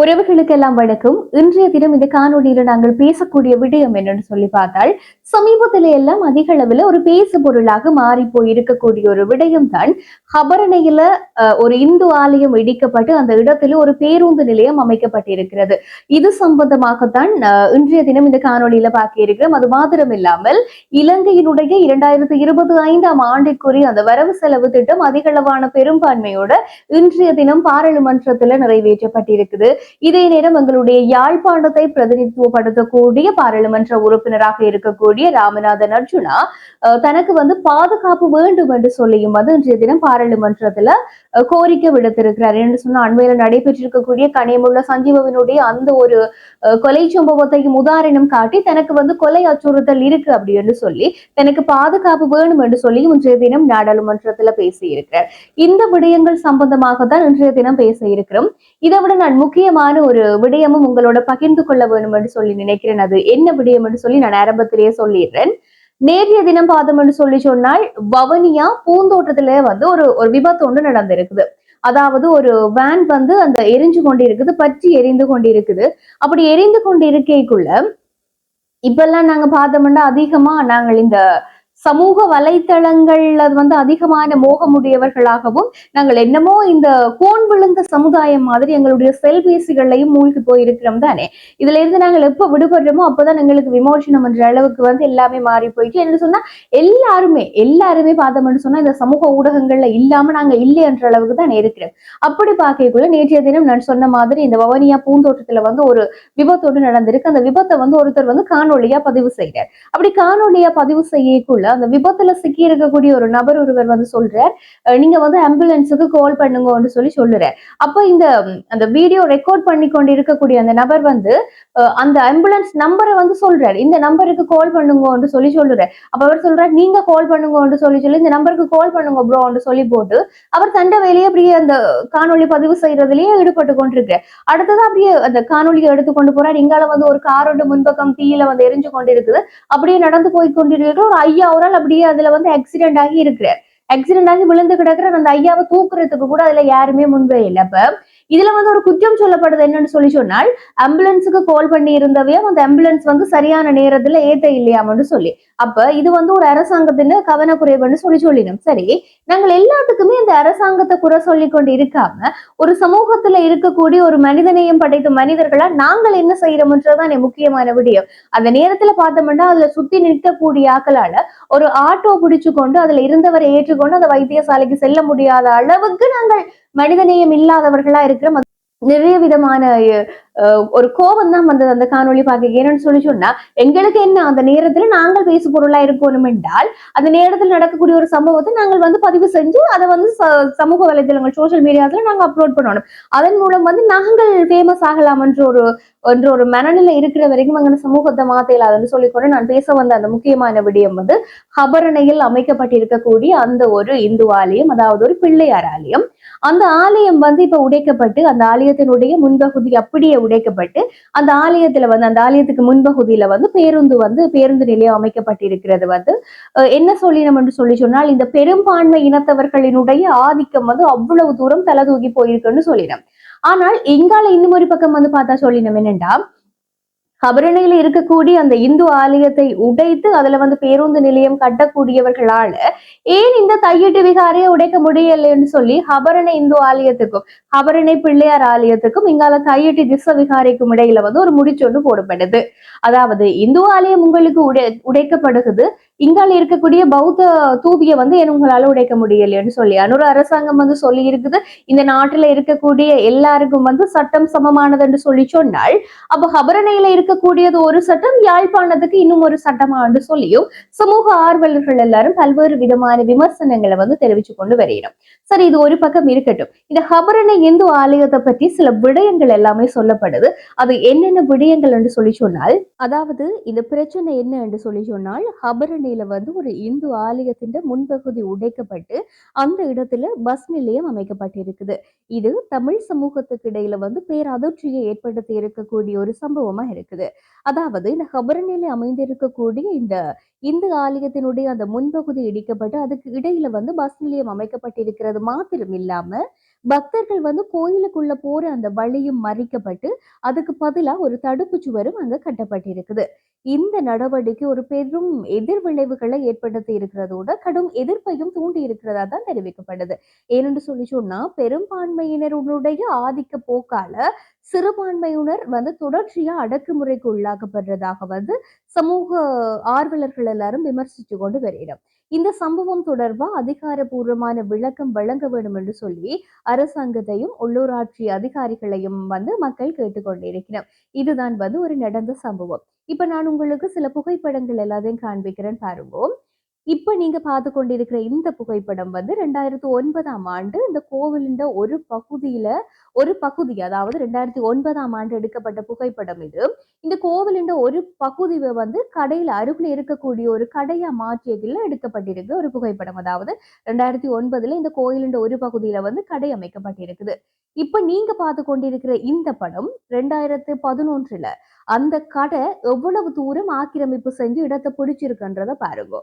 உறவுகளுக்கெல்லாம் வணக்கம். இன்றைய தினம் இந்த காணொலியில நாங்கள் பேசக்கூடிய விடயம் என்னன்னு சொல்லி பார்த்தால் சமீபத்தில எல்லாம் அதிக அளவுல ஒரு பேசு பொருளாக மாறி போய் இருக்கக்கூடிய ஒரு விடயம் தான் ஹபரணையில ஒரு இந்து ஆலயம் இடிக்கப்பட்டு அந்த இடத்துல ஒரு பேருந்து நிலையம் அமைக்கப்பட்டிருக்கிறது. இது சம்பந்தமாகத்தான் இன்றைய தினம் இந்த காணொலியில பார்க்க இருக்கிறோம் அது மாத்திரம் இல்லாமல் இலங்கையினுடைய இரண்டாயிரத்தி இருபது ஐந்தாம் ஆண்டிற்குரிய அந்த வரவு செலவு திட்டம் அதிகளவான பெரும்பான்மையோட இன்றைய தினம் பாராளுமன்றத்துல நிறைவேற்றப்பட்டிருக்குது. இதே நேரம் எங்களுடைய யாழ்ப்பாணத்தை பிரதிநிதித்துவப்படுத்தக்கூடிய பாராளுமன்ற உறுப்பினராக இருக்கக்கூடிய ராமநாதன் அர்ஜுனா தனக்கு வந்து பாதுகாப்பு வேண்டும் என்று சொல்லியும் வந்து இன்றைய தினம் பாராளுமன்றத்துல கோரிக்கை விடுத்திருக்கிறார். என்று சொன்னா அண்மையில நடைபெற்றிருக்கக்கூடிய கனியமுள்ள சஞ்சீவனுடைய அந்த ஒரு கொலை சம்பவத்தையும் உதாரணம் காட்டி தனக்கு வந்து கொலை அச்சுறுத்தல் இருக்கு அப்படின்னு சொல்லி தனக்கு பாதுகாப்பு வேணும் என்று சொல்லி இன்றைய தினம் நாடாளுமன்றத்துல பேசியிருக்கிறார். இந்த விடயங்கள் சம்பந்தமாக தான் இன்றைய தினம் பேச இருக்கிறோம். இதை விட நான் முக்கியமாக முக்கியமான ஒரு விடயமும் உங்களோட பகிர்ந்து கொள்ள வேண்டும் என்று சொல்லி நினைக்கிறேன் அது. என்ன விடயம் என்று சொல்லி நான் ஆரம்பத்திலேயே சொல்லிடுறேன். நேற்றைய தினம் பார்த்தோம் என்று சொல்லி சொன்னால் வவனியா பூந்தோட்டத்துல வந்து ஒரு ஒரு விபத்து ஒன்று நடந்திருக்குது. அதாவது ஒரு வேன் வந்து அந்த எரிஞ்சு கொண்டிருக்குது பற்றி எரிந்து கொண்டிருக்குது. அப்படி எரிந்து கொண்டிருக்கைக்குள்ள இப்பெல்லாம் நாங்க பார்த்தோம்னா அதிகமா நாங்கள் இந்த சமூக வலைத்தளங்கள்ல வந்து அதிகமான மோகமுடையவர்களாகவும் நாங்கள் என்னமோ இந்த கோன் விழுந்த சமுதாயம் மாதிரி எங்களுடைய செல்பேசிகள்லையும் மூழ்கி போயிருக்கிறோம் தானே? இதுல இருந்து நாங்கள் எப்ப விடுபடுறோமோ அப்பதான் எங்களுக்கு விமோசனம் என்ற அளவுக்கு வந்து எல்லாமே மாறி போயிட்டு என்று சொன்னா எல்லாருமே எல்லாருமே பார்த்தோம்னு சொன்னா இந்த சமூக ஊடகங்கள்ல இல்லாம நாங்க இல்லை என்ற அளவுக்கு தான் இருக்கிறோம். அப்படி பார்க்கக்குள்ள நேற்றைய தினம் நான் சொன்ன மாதிரி இந்த வவனியா பூந்தோட்டத்துல வந்து ஒரு விபத்தோடு நடந்திருக்கு. அந்த விபத்தை வந்து ஒருத்தர் வந்து காணொலியா பதிவு செய்கிறார் அப்படி காணொலியா பதிவு செய்யக்குள்ள அந்த விபத்துல சிக்கி இருக்கக்கூடிய ஒரு நபர் ஒருவர் வந்து சொல்றார். நீங்க வந்து ஆம்புலன்ஸுக்கு கால் பண்ணுங்கன்னு சொல்லி சொல்லுறார். அப்ப இந்த அந்த வீடியோ ரெக்கார்ட் பண்ணி கொண்டு இருக்கக்கூடிய அந்த நபர் வந்து அந்த ஆம்புலன்ஸ் நம்பரை வந்து சொல்றாரு. இந்த நம்பருக்கு கால் பண்ணுங்கன்னு சொல்லி சொல்லுறாரு. அப்ப அவர் சொல்றாரு நீங்க கால் பண்ணுங்கன்னு சொல்லி சொல்லி இந்த நம்பருக்கு கால் பண்ணுங்க ப்ரோன்னு சொல்லி போட்டு அவர் தண்டை வேலையை அப்படியே அந்த காணொலி பதிவு செய்யறதுலயே ஈடுபட்டு கொண்டிருக்கிறார். அடுத்ததான் அப்படியே அந்த காணொலியை எடுத்து கொண்டு போறார். இங்கால வந்து ஒரு காரோட முன்பக்கம் தீயில வந்து எரிஞ்சு கொண்டிருக்குது. அப்படியே நடந்து போய் கொண்டிருக்கிற ஒரு ஐயா அவரால் அப்படியே அதுல வந்து ஆக்சிடென்ட் ஆகி இருக்கிறார். ஆக்சிடென்ட் ஆகி விழுந்து கிடக்குற அந்த ஐயாவை தூக்குறதுக்கு கூட அதுல யாருமே முன்பே இல்லை அப்ப இதுல வந்து ஒரு குற்றம் சொல்லப்படுது என்னன்னு சொல்லி சொன்னால் ஆம்புலன்ஸுக்கு கால் பண்ணி இருந்தவையும் அந்த ஆம்புலன்ஸ் வந்து சரியான நேரத்துல ஏத்த இல்லையாமன்னு சொல்லி. அப்ப இது வந்து ஒரு அரசாங்கத்தின் கவனக்குறைவுன்னு சொல்லி சொல்லிடும் சரி நாங்கள் எல்லாத்துக்குமே இந்த அரசாங்கத்தை குறை சொல்லி கொண்டு இருக்காம ஒரு சமூகத்துல இருக்கக்கூடிய ஒரு மனிதநேயம் படைத்த மனிதர்களா நாங்கள் என்ன செய்யறோம்ன்றதான் முக்கியமான விடயம். அந்த நேரத்துல பார்த்தோம்னா அதுல சுத்தி நிற்கக்கூடிய ஆக்களால ஒரு ஆட்டோ பிடிச்சு கொண்டு அதுல இருந்தவரை ஏற்றுக்கொண்டு அந்த வைத்தியசாலைக்கு செல்ல முடியாத அளவுக்கு நாங்கள் மனிதநேயம் இல்லாதவர்களா இருக்கிற நிறைய விதமான ஒரு கோபம் தான் வந்தது அந்த காணொலி பார்க்க. ஏன்னு சொல்லி சொன்னா எங்களுக்கு என்ன அந்த நேரத்துல நாங்கள் பேசு பொருளா இருக்கணும் என்றால் அந்த நேரத்தில் நடக்கக்கூடிய ஒரு சம்பவத்தை நாங்கள் வந்து பதிவு செஞ்சு அதை வந்து ச- சமூக வலைதளங்கள் சோசியல் மீடியாஸ்ல நாங்க அப்லோட் பண்ணணும். அதன் மூலம் வந்து நாங்கள் ஃபேமஸ் ஆகலாம் என்ற ஒரு என்ற ஒரு மனநிலை இருக்கிற வரைக்கும் அங்கே சமூகத்தை மாத்த இல்லாதுன்னு சொல்லிக்கொண்டு நான் பேச வந்த அந்த முக்கியமான விடயம் வந்து ஹபரணையில் அமைக்கப்பட்டிருக்கக்கூடிய அந்த ஒரு இந்து ஆலயம் அதாவது ஒரு பிள்ளையார் ஆலயம். அந்த ஆலயம் வந்து இப்ப உடைக்கப்பட்டு அந்த ஆலயத்தினுடைய முன்பகுதி அப்படியே உடைக்கப்பட்டு அந்த ஆலயத்துல வந்து அந்த ஆலயத்துக்கு முன்பகுதியில வந்து பேருந்து வந்து பேருந்து நிலையம் அமைக்கப்பட்டிருக்கிறது வந்து. அஹ், என்ன சொல்லினோம் என்று சொல்லி சொன்னால் இந்த பெரும்பான்மை இனத்தவர்களினுடைய ஆதிக்கம் வந்து அவ்வளவு தூரம் தலை தூக்கி போயிருக்குன்னு சொல்லினோம். ஆனால் எங்கால இன்னும் ஒரு பக்கம் வந்து பார்த்தா சொல்லினோம் என்னென்னா கபரணையில இருக்கக்கூடிய அந்த இந்து ஆலயத்தை உடைத்து அதுல வந்து பேருந்து நிலையம் கட்டக்கூடியவர்களால ஏன் இந்த தையீட்டு விகாரையை உடைக்க முடியலன்னு சொல்லி ஹபரணை இந்து ஆலயத்துக்கும் ஹபரணை பிள்ளையார் ஆலயத்துக்கும் இங்கால தையீட்டு திச விகாரைக்கும் இடையில வந்து ஒரு முடிச்சொன்று போடப்படுது. அதாவது இந்து ஆலயம் உங்களுக்கு உடை உடைக்கப்படுகிறது. இங்கால இருக்கக்கூடிய பௌத்த தூவியை வந்து உங்களால உடைக்க முடியலைன்னு சொல்லி அனுர அரசாங்கம் வந்து சொல்லி இருக்குது. இந்த நாட்டுல இருக்கக்கூடிய எல்லாருக்கும் வந்து சட்டம் சமமானதுன்னு சொல்லி சொன்னால் அப்ப ஹபரணையில இருக்கக்கூடியது ஒரு சட்டம் யாழ்ப்பாணத்துக்கு இன்னும் ஒரு சட்டமான்னு சொல்லியும் சமூக ஆர்வலர்கள் எல்லாரும் பல்வேறு விதமான விமர்சனங்களை வந்து தெரிவிச்சு கொண்டு வருகிறோம். சரி இது ஒரு பக்கம் இருக்கட்டும். இந்த ஹபரணை இந்து ஆலயத்தை பற்றி சில விடயங்கள் எல்லாமே சொல்லப்படுது. அது என்னென்ன விடயங்கள் என்று சொல்லி சொன்னால் அதாவது இந்த பிரச்சனை என்ன என்று சொல்லி சொன்னால் ஹபரணையில வந்து ஒரு இந்து ஆலயத்தின் முன்பகுதி உடைக்கப்பட்டு அந்த இடத்துல பஸ் நிலையம் அமைக்கப்பட்டிருக்குது. இது தமிழ் சமூகத்துக்கு இடையில வந்து பேரதிர்ச்சியை ஏற்படுத்தி இருக்கக்கூடிய ஒரு சம்பவமா இருக்குது. அதாவது இந்த ஹபரநிலை அமைந்திருக்கக்கூடிய இந்த இந்து ஆலயத்தினுடைய அந்த முன்பகுதி இடிக்கப்பட்டு அதுக்கு இடையில வந்து பஸ் நிலையம் அமைக்கப்பட்டிருக்கிறது மாத்திரம் இல்லாம பக்தர்கள் வந்து கோயிலுக்குள்ள போற அந்த வழியும் மறிக்கப்பட்டு அதுக்கு பதிலா ஒரு தடுப்பு சுவரும் அங்க கட்டப்பட்டிருக்குது. இந்த நடவடிக்கை ஒரு பெரும் எதிர்விளைவுகளை ஏற்படுத்தி இருக்கிறதோட கடும் எதிர்ப்பையும் தூண்டி இருக்கிறதா தான் தெரிவிக்கப்படுது ஏனென்று சொல்லி சொன்னா பெரும்பான்மையினருடைய ஆதிக்க போக்கால சிறுபான்மையினர் வந்து தொடர்ச்சியா அடக்குமுறைக்கு உள்ளாக்கப்படுறதாக வந்து சமூக ஆர்வலர்கள் எல்லாரும் விமர்சிச்சு கொண்டு வருகிறோம். இந்த சம்பவம் தொடர்பா அதிகாரபூர்வமான விளக்கம் வழங்க வேண்டும் என்று சொல்லி அரசாங்கத்தையும் உள்ளூராட்சி அதிகாரிகளையும் வந்து மக்கள் கேட்டுக்கொண்டிருக்கிறோம் இதுதான் வந்து ஒரு நடந்த சம்பவம். இப்ப நான் உங்களுக்கு சில புகைப்படங்கள் எல்லாத்தையும் காண்பிக்கிறேன் பாருங்க. இப்ப நீங்க பார்த்து கொண்டிருக்கிற இந்த புகைப்படம் வந்து ரெண்டாயிரத்தி ஒன்பதாம் ஆண்டு இந்த கோவிலின் ஒரு பகுதியில ஒரு பகுதி அதாவது ரெண்டாயிரத்தி ஒன்பதாம் ஆண்டு எடுக்கப்பட்ட புகைப்படம் இது. இந்த கோவிலின் ஒரு பகுதி வந்து கடையில அருகில் இருக்கக்கூடிய ஒரு கடையா மாற்றியதில் எடுக்கப்பட்டிருக்கு ஒரு புகைப்படம். அதாவது ரெண்டாயிரத்தி ஒன்பதுல இந்த கோயிலின் ஒரு பகுதியில வந்து கடை அமைக்கப்பட்டிருக்குது. இப்ப நீங்க பார்த்து கொண்டிருக்கிற இந்த படம் ரெண்டாயிரத்து பதினொன்றுல அந்த கடை எவ்வளவு தூரம் ஆக்கிரமிப்பு செஞ்சு இடத்தை பிடிச்சிருக்குன்றத பாருங்க.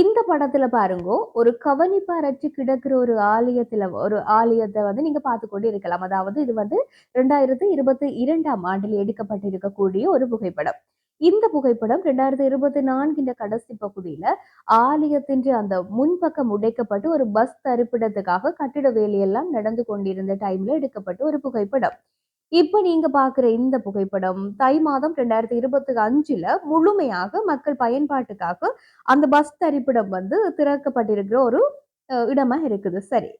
இந்த படத்துல பாருங்க ஒரு கவனிப்பாரற்று கிடக்கிற ஒரு ஆலயத்துல ஒரு ஆலயத்தை வந்து நீங்க பார்த்து கொண்டு இருக்கலாம் அதாவது இது வந்து ரெண்டாயிரத்தி இருபத்தி இரண்டாம் ஆண்டில் எடுக்கப்பட்டிருக்கக்கூடிய ஒரு புகைப்படம். இந்த புகைப்படம் ரெண்டாயிரத்தி இருபத்தி நான்கின்ற கடைசி பகுதியில ஆலயத்தின் அந்த முன்பக்கம் உடைக்கப்பட்டு ஒரு பஸ் தரிப்பிடத்துக்காக கட்டிட வேலையெல்லாம் நடந்து கொண்டிருந்த டைம்ல எடுக்கப்பட்ட ஒரு புகைப்படம். இப்ப நீங்க பாக்குற இந்த புகைப்படம் தை மாதம் ரெண்டாயிரத்தி இருபத்தி அஞ்சுல முழுமையாக மக்கள் பயன்பாட்டுக்காக அந்த பஸ் தரிப்பிடம் வந்து திறக்கப்பட்டிருக்கிற ஒரு அஹ், இடமா இருக்குது. சரி.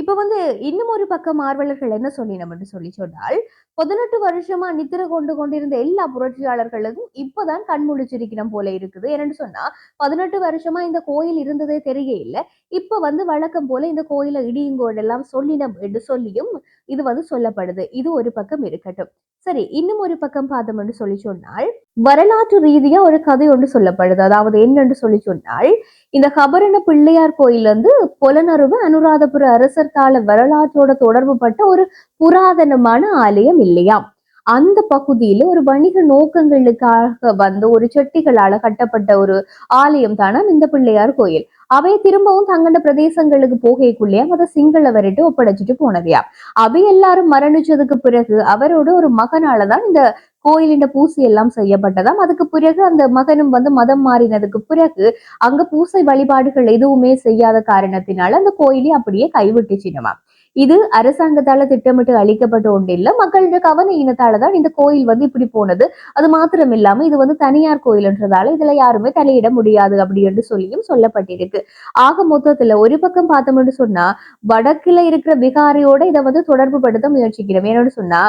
இப்ப வந்து இன்னும் ஒரு பக்கம் ஆர்வலர்கள் என்ன சொல்லினோம் என்று சொல்லி சொன்னால் பதினெட்டு வருஷமா நித்திர கொண்டு கொண்டிருந்த எல்லா புரட்சியாளர்களுக்கும் இப்பதான் கண் முழிச்சிருக்கணும் போல இருக்குது. என்னன்னு சொன்னா பதினெட்டு வருஷமா இந்த கோயில் இருந்ததே தெரிய இல்லை. இப்ப வந்து வழக்கம் போல இந்த கோயிலை இடியுங்கோடெல்லாம் சொல்லினம் என்று சொல்லியும் இது வந்து சொல்லப்படுது. இது ஒரு பக்கம் இருக்கட்டும். சரி இன்னும் ஒரு பக்கம் பார்த்தோம் என்று சொல்லி சொன்னால் வரலாற்று ரீதியா ஒரு கதை ஒன்று சொல்லப்படுது. அதாவது என்னன்னு சொல்லி சொன்னால் இந்த கபரண பிள்ளையார் கோயில் வந்து புலனறுவு அனுராதபுர அரசர் கால வரலாற்றோட தொடர்பு பட்ட ஒரு புராதனமான ஆலயம் இல்லையா? அந்த பகுதியில ஒரு வணிக நோக்கங்களுக்காக வந்த ஒரு செட்டிகளால கட்டப்பட்ட ஒரு ஆலயம் தானா இந்த பிள்ளையார் கோயில். அவை திரும்பவும் தங்கண்ட பிரதேசங்களுக்கு போகைக்குள்ளேயே அதை சிங்களவர்கிட்ட ஒப்படைச்சிட்டு போனதையா அவை எல்லாரும் மரணிச்சதுக்கு பிறகு அவரோட ஒரு மகனால தான் இந்த கோயிலின் பூசை எல்லாம் செய்யப்பட்டதாம். அதுக்கு பிறகு அந்த மகனும் வந்து மதம் மாறினதுக்கு பிறகு அங்க பூசை வழிபாடுகள் எதுவுமே செய்யாத காரணத்தினால அந்த கோயிலை அப்படியே கைவிட்டுச்சினமா இது அரசாங்கத்தால திட்டமிட்டு அளிக்கப்பட்ட ஒன்று இல்ல மக்களோட கவன இனத்தால தான் இந்த கோயில் வந்து இப்படி போனது. அது மாத்திரம் இல்லாம இது வந்து தனியார் கோயில்ன்றதால இதுல யாருமே தலையிட முடியாது அப்படி என்று சொல்லியும் சொல்லப்பட்டிருக்கு. ஆக மொத்தத்துல ஒரு பக்கம் பார்த்தோம்னு சொன்னா வடக்குல இருக்கிற விகாரியோட இதை வந்து தொடர்பு படுத்த முயற்சிக்கிறோம். ஏன்னு சொன்னா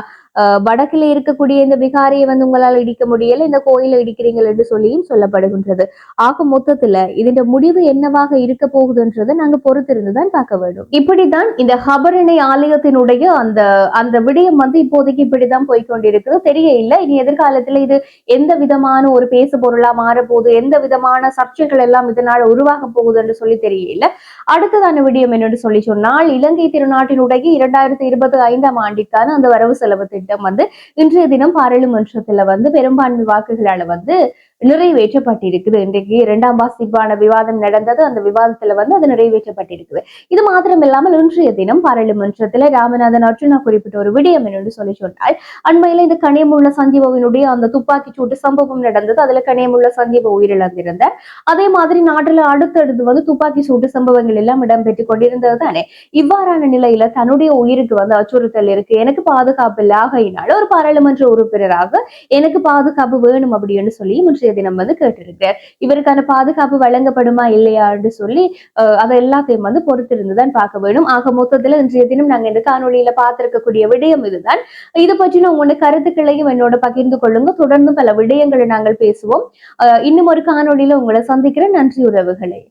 வடக்குல இருக்கக்கூடிய இந்த விகாரியை வந்து உங்களால் இடிக்க முடியல இந்த கோயிலை இடிக்கிறீங்கள் என்று சொல்லியும் சொல்லப்படுகின்றது. ஆக மொத்தத்துல இதன் முடிவு என்னவாக இருக்க போகுதுன்றதை நாங்க பொறுத்திருந்து தான் பார்க்க வேண்டும். இப்படித்தான் இந்த ஹபரணை ஆலயத்தினுடைய அந்த அந்த விடயம் வந்து இப்போதைக்கு இப்படிதான் போய்கொண்டிருக்கிறது தெரிய இல்லை. இனி எதிர்காலத்துல இது எந்த விதமான ஒரு பேசு பொருளா மாறப்போகுது? எந்த விதமான சர்ச்சைகள் எல்லாம் இதனால உருவாக போகுது என்று சொல்லி தெரியல அடுத்ததான விடயம் என்னன்னு சொல்லி சொன்னால் இலங்கை திருநாட்டினுடைய இரண்டாயிரத்தி இருபத்தி ஐந்தாம் ஆண்டிற்கான அந்த வரவு செலவு திட்டம். வந்து இன்றைய தினம் பாராளுமன்றத்துல வந்து பெரும்பான்மை வாக்குகளால வந்து நிறைவேற்றப்பட்டிருக்குது. இன்றைக்கு இரண்டாம் வாசிப்பான விவாதம் நடந்தது. அந்த விவாதத்துல வந்து அது நிறைவேற்றப்பட்டிருக்குது. இது மாத்திரம் இல்லாமல் இன்றைய தினம் பாராளுமன்றத்துல ராமநாதன் அர்ஜுனா குறிப்பிட்ட ஒரு விடயம் என்று சொல்லி சொன்னால் அண்மையில இந்த கனியமுள்ள சஞ்சீவவினுடைய அந்த துப்பாக்கி சூட்டு சம்பவம் நடந்தது. அதுல கனியமுள்ள சஞ்சீவ உயிரிழந்திருந்தார் அதே மாதிரி நாட்டுல அடுத்தடுத்து வந்து துப்பாக்கி சூட்டு சம்பவங்கள் எல்லாம் இடம்பெற்றுக் கொண்டிருந்தது தானே. இவ்வாறான நிலையில தன்னுடைய உயிருக்கு வந்து அச்சுறுத்தல் இருக்கு. எனக்கு பாதுகாப்பு இல்லை ஆகையினால ஒரு பாராளுமன்ற உறுப்பினராக எனக்கு பாதுகாப்பு வேணும் அப்படின்னு சொல்லி இன்றைய தினம் வந்து கேட்டிருக்கு. இவருக்கான பாதுகாப்பு வழங்கப்படுமா இல்லையான்னு சொல்லி அதை எல்லாத்தையும் வந்து பொறுத்திருந்துதான் பார்க்க வேணும். ஆக மொத்தத்துல இன்றைய தினம் நாங்க இந்த காணொலியில பார்த்திருக்கக்கூடிய விடயம் இதுதான். இது பற்றின உங்களோட கருத்துக்களையும் என்னோட பகிர்ந்து கொள்ளுங்க. தொடர்ந்து பல விடயங்களை நாங்கள் பேசுவோம். இன்னும் ஒரு காணொலியில உங்களை சந்திக்கிறேன். நன்றி உறவுகளை.